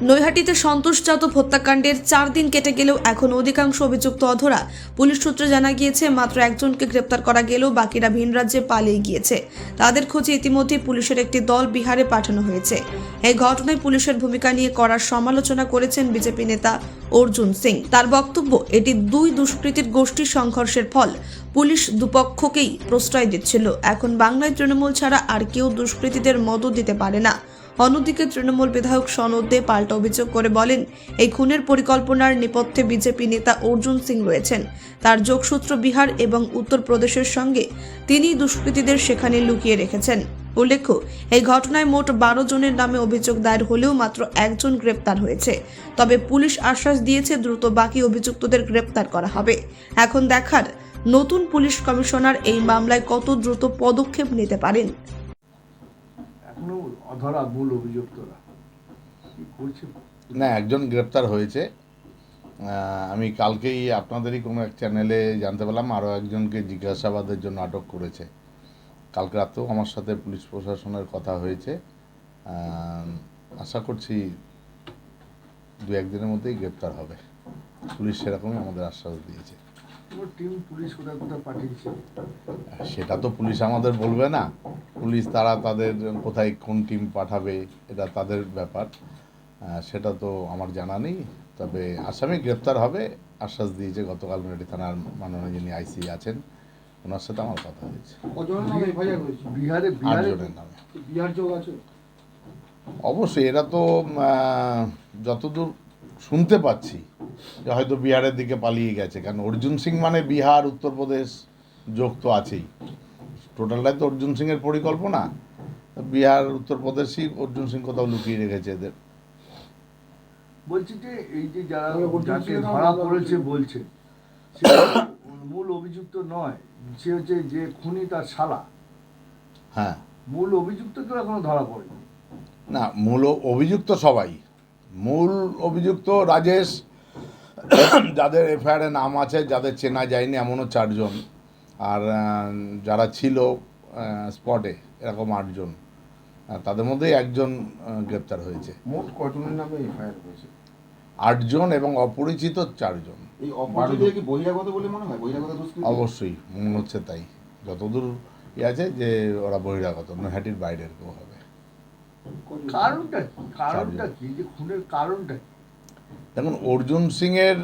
নৈহাটিতে সন্তোষ যাদব হত্যাকাণ্ডের চার দিন কেটে গেলেও এখন অধিকাংশ অভিযুক্ত অধরা। পুলিশ সূত্রে জানা গিয়েছে, মাত্র একজনকে গ্রেপ্তার করা গেলেও বাকিরা ভিন রাজ্যে পালিয়ে গিয়েছে। তাদের খোঁজে ইতিমধ্যে পুলিশের একটি দল বিহারে পাঠানো হয়েছে। এই ঘটনায় পুলিশের ভূমিকা নিয়ে করার সমালোচনা করেছেন বিজেপি নেতা অর্জুন সিং। তার বক্তব্য, এটি দুই দুষ্কৃতীর গোষ্ঠীর সংঘর্ষের ফল। পুলিশ দুপক্ষকেই প্রশ্রয় দিচ্ছিল। এখন বাংলায় তৃণমূল ছাড়া আর কেউ দুষ্কৃতীদের মদত দিতে পারে না। অন্যদিকে তৃণমূল বিধায়ক সনদ পাল্টা অভিযোগ করে বলেন, এই খুনের পরিকল্পনার নেপথ্যে বিজেপি নেতা অর্জুন সিং রয়েছেন। তার যোগসূত্র বিহার এবং উত্তরপ্রদেশের সঙ্গে তিনি দুষ্কৃতীদের সেখানে লুকিয়ে রেখেছেন। উল্লেখ্য, এই ঘটনায় মোট বারো জনের নামে অভিযোগ দায়ের হলেও মাত্র একজন গ্রেপ্তার হয়েছে। তবে পুলিশ আশ্বাস দিয়েছে দ্রুত বাকি অভিযুক্তদের গ্রেপ্তার করা হবে। এখন দেখার নতুন পুলিশ কমিশনার এই মামলায় কত দ্রুত পদক্ষেপ নিতে পারেন। এখনও অধরা মূল অভিযুক্তরা? না, একজন গ্রেপ্তার হয়েছে। আমি কালকেই আপনাদেরই কোনো এক চ্যানেলে জানতে পারলাম আরও একজনকে জিজ্ঞাসাবাদের জন্য আটক করেছে। কালকে রাতেও আমার সাথে পুলিশ প্রশাসনের কথা হয়েছে। আশা করছি দু একদিনের মধ্যেই গ্রেপ্তার হবে। পুলিশ সেরকমই আমাদের আশ্বাস দিয়েছে। সেটা তো পুলিশ আমাদের বলবে না। পুলিশ তারা তাদের কোথায় কোন টিম পাঠাবে এটা তাদের ব্যাপার। সেটা তো আমার জানা নেই। তবে আসামি গ্রেপ্তার হবে। আশ্বাস দিয়েছে গতকাল মেডি থানার মাননীয় যিনি আইসি আছেন ওনার সাথে আমার কথা হয়েছে। আটজনের নামে। অবশ্যই এরা তো যতদূর শুনতে পাচ্ছি যে হয়তো বিহারের দিকে পালিয়ে গেছে। কারণ অর্জুন সিং মানে বিহার উত্তরপ্রদেশ যোগ তো আছেই। টোটালটাই তো অর্জুন সিংয়ের পরিকল্পনা। বিহার উত্তরপ্রদেশই অর্জুন সিং কোথাও লুকিয়ে রেখেছে এদের। বলছি যে এই যে যারা যাকে ধরা পড়েছে বলছে মূল অভিযুক্ত নয় সে হচ্ছে যে খুনি তার শালা। হ্যাঁ। মূল অভিযুক্ত কেউ এখনও ধরা পড়েনি। না মূল অভিযুক্ত সবাই। মূল অভিযুক্ত রাজেশ যাদের এফআইআরে নাম আছে যাদের চেনা যায়নি এমনও চারজন। আর যারা ছিল স্পটে এরকম আটজন। তাদের মধ্যেই একজন গ্রেপ্তার হয়েছে। মোট কজনের নামে এফআইআর হয়েছে? আটজন এবং অপরিচিত চারজন। অবশ্যই মনে হচ্ছে তাই। যতদূর ই আছে যে ওরা বহিরাগত নৈহাটির বাইরের কেউ হবে? কারণটা কি? কারণটা কি? যে খুনের কারণটা দেখুন অর্জুন সিংয়ের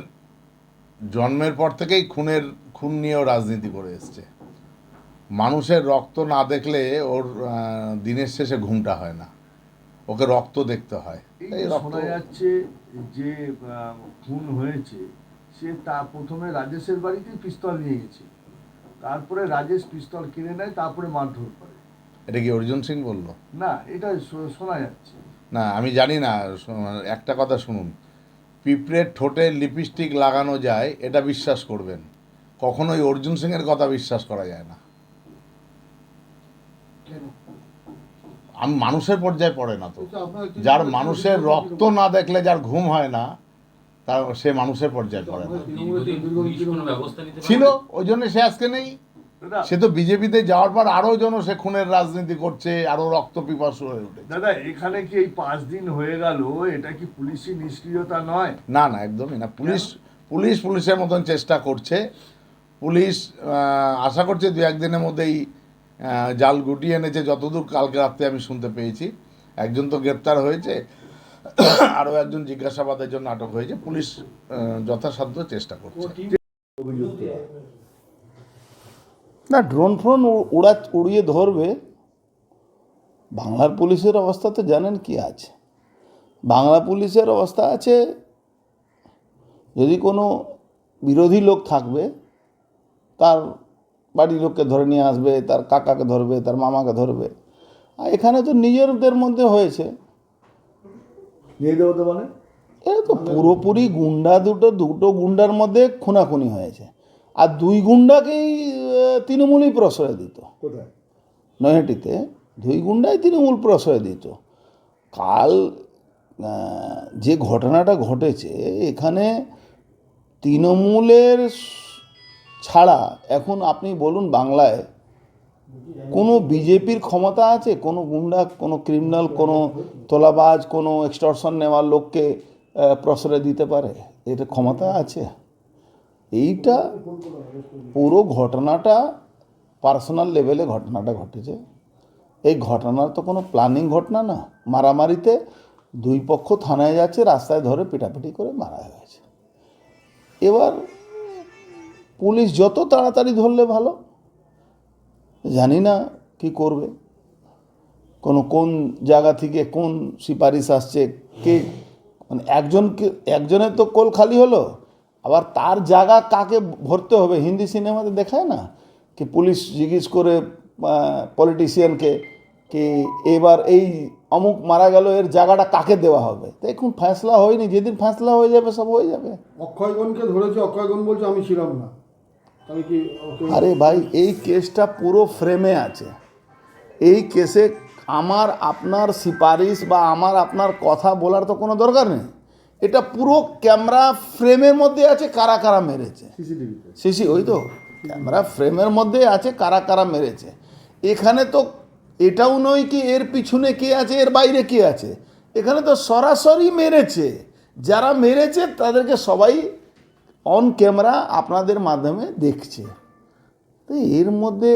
জন্মের পর থেকেই খুনের খুন নিয়েও রাজনীতি করে এসছে। মানুষের রক্ত না দেখলে ওর আহ, দিনের শেষে ঘুমটা হয় না। ওকে রক্ত দেখতে হয়। এই শোনা যাচ্ছে যে আহ, খুন হয়েছে সে তা প্রথমে রাজেশের বাড়িতেই পিস্তল নিয়ে গেছে। তারপরে রাজেশ পিস্তল কিনে নেয় তারপরে মারধর করে। এটা কি অর্জুন সিং বলল? না এটা শোনা যাচ্ছে। না আমি জানি না একটা কথা শুনুন। পিঁপড়ের ঠোঁটে লিপস্টিক লাগানো যায় এটা বিশ্বাস করবেন। কখনোই অর্জুন সিংয়ের কথা বিশ্বাস করা যায় না। আমি মানুষের পর্যায়ে পড়ে না তো। যার মানুষের রক্ত না দেখলে যার ঘুম হয় না তার সে মানুষের পর্যায়ে পড়ে না? ছিল। ওই জন্য সে আজকে নেই। সে তো বিজেপিতে যাওয়ার পর আরও যেন সে খুনের রাজনীতি করছে আরও রক্ত পিপাসু হয়ে উঠেছে। দাদা এখানে কি এই পাঁচ দিন হয়ে গেল? এটা কি পুলিশি নিষ্ক্রিয়তা নয়? না না একদমই না। পুলিশ পুলিশ পুলিশের মতন চেষ্টা করছে। পুলিশ আশা করছে দু একদিনের মধ্যেই জাল গুটিয়ে এনেছে। যতদূর কালকে রাত্রে আমি শুনতে পেয়েছি একজন তো গ্রেপ্তার হয়েছে আরও একজন জিজ্ঞাসাবাদের জন্য আটক হয়েছে। পুলিশ যথাসাধ্য চেষ্টা করছে। না ড্রোন ফ্রোন উড়া উড়িয়ে ধরবে বাংলার পুলিশের অবস্থা তো জানেন কি আছে। বাংলা পুলিশের অবস্থা আছে যদি কোনো বিরোধী লোক থাকবে তার বাড়ির লোককে ধরে নিয়ে আসবে তার কাকাকে ধরবে তার মামাকে ধরবে। আর এখানে তো নিজেদের মধ্যে হয়েছে। মানে? এ তো পুরোপুরি গুন্ডা দুটো দুটো গুন্ডার মধ্যে খুনাখুনি হয়েছে। আর দুই গুন্ডাকেই তৃণমূলই প্রশ্রয় দিত। কোথায়? নৈহাটিতে। দুই গুন্ডাই তৃণমূল প্রশ্রয় দিত। কাল যে ঘটনাটা ঘটেছে এখানে তৃণমূলের ছাড়া এখন আপনি বলুন বাংলায় কোনো বিজেপির ক্ষমতা আছে? কোনো গুন্ডা কোনো ক্রিমিনাল কোনো তোলাবাজ কোনো এক্সটর্শন নেওয়ার লোককে প্রশ্রয় দিতে পারে? এটা ক্ষমতা আছে? এইটা পুরো ঘটনাটা পার্সোনাল লেভেলে ঘটনাটা ঘটেছে। এই ঘটনার তো কোনো প্ল্যানিং ঘটনা না। মারামারিতে দুই পক্ষ থানায় যাচ্ছে, রাস্তায় ধরে পিটাপিটি করে মারা হয়েছে এবার পুলিশ যত তাড়াতাড়ি ধরলে ভালো, জানি না কি করবে। কোনো কোন জায়গা থেকে কোন সুপারিশ আসছে, কে মানে একজনকে একজনের তো কোল খালি হলো। আবার তার জায়গা কাকে ভরতে হবে? হিন্দি সিনেমাতে দেখায় না কি পুলিশ জিজ্ঞেস করে পলিটিশিয়ানকে কি এবার এই অমুক মারা গেল এর জায়গাটা কাকে দেওয়া হবে? তো এখন ফ্যাসলা হয়নি। যেদিন ফ্যাসলা হয়ে যাবে সব হয়ে যাবে। অক্ষয়গণকে ধরেছে অক্ষয়গণ বলছে আমি ছিলাম না। কি আরে ভাই এই কেসটা পুরো ফ্রেমে আছে। এই কেসে আমার আপনার সুপারিশ বা আমার আপনার কথা বলার তো কোনো দরকার নেই। এটা পুরো ক্যামেরা ফ্রেমের মধ্যে আছে কারা কারা মেরেছে। সিসি ওই তো ক্যামেরা ফ্রেমের মধ্যে আছে কারা কারা মেরেছে। এখানে তো এটাও নয় কি এর পিছনে কে আছে এর বাইরে কে আছে। এখানে তো সরাসরি মেরেছে। যারা মেরেছে তাদেরকে সবাই অন ক্যামেরা আপনাদের মাধ্যমে দেখছে। তো এর মধ্যে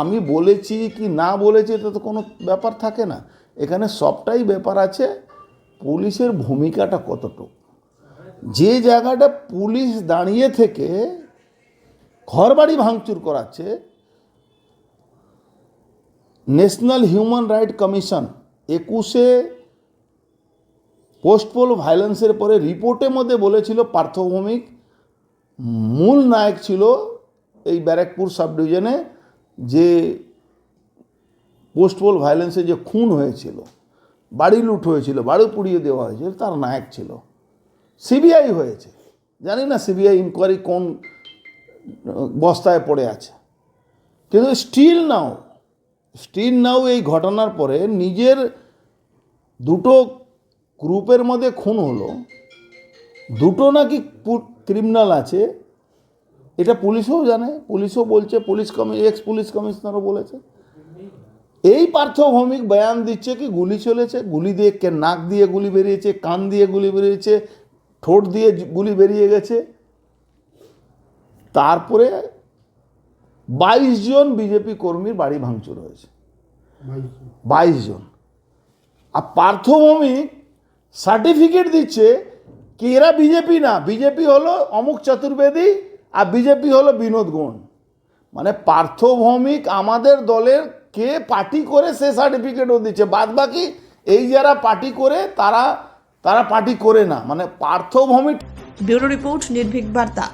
আমি বলেছি কি না বলেছি এটা তো কোনো ব্যাপার থাকে না। এখানে সবটাই ব্যাপার আছে। পুলিশের ভূমিকাটা কতটুকু? যে জায়গাটা পুলিশ দাঁড়িয়ে থেকে ঘরবাড়ি ভাঙচুর করাচ্ছে ন্যাশনাল হিউম্যান রাইট কমিশন একুশে পোস্টপোল ভায়োলেন্সের পরে রিপোর্টের মধ্যে বলেছিল পার্থভৌমিক, মূল নায়ক ছিল এই ব্যারাকপুর সাব ডিভিশনে যে পোস্টপোল ভায়োলেন্সে যে খুন হয়েছিল। বাড়ি লুট হয়েছিল, বাড়ি পুড়িয়ে দেওয়া হয়েছিল, তার নায়ক ছিল। সিবিআই হয়েছে। জানি না সিবিআই ইনকোয়ারি কোন বস্তায় পড়ে আছে। কিন্তু স্টিল নাও স্টিল নাও এই ঘটনার পরে নিজের দুটো গ্রুপের মধ্যে খুন হলো। দুটো নাকি ক্রিমিনাল আছে। এটা পুলিশও জানে, পুলিশও বলছে, পুলিশ কমি এক্স পুলিশ কমিশনারও বলেছে। এই পার্থভৌমিক বয়ান দিচ্ছে কি গুলি চলেছে গুলি দিয়ে কে নাক দিয়ে গুলি বেরিয়েছে কান দিয়ে গুলি বেরিয়েছে ঠোঁট দিয়ে গুলি বেরিয়ে গেছে। তারপরে বাইশ জন বিজেপি কর্মীর বাড়ি ভাঙচুর হয়েছে। বাইশে। জন। আর পার্থভৌমিক সার্টিফিকেট দিচ্ছে কি এরা বিজেপি না বিজেপি হলো অমুক চতুর্বেদী আর বিজেপি হলো বিনোদ গুণ মানে পার্থভৌমিক আমাদের দলের কে পার্টি করে সে সার্টিফিকেটও দিচ্ছে। বাদ বাকি এই যারা পার্টি করে, তারা তারা পার্টি করে না। মানে পার্থভূমি ব্যুরো রিপোর্ট, নির্ভীক বার্তা।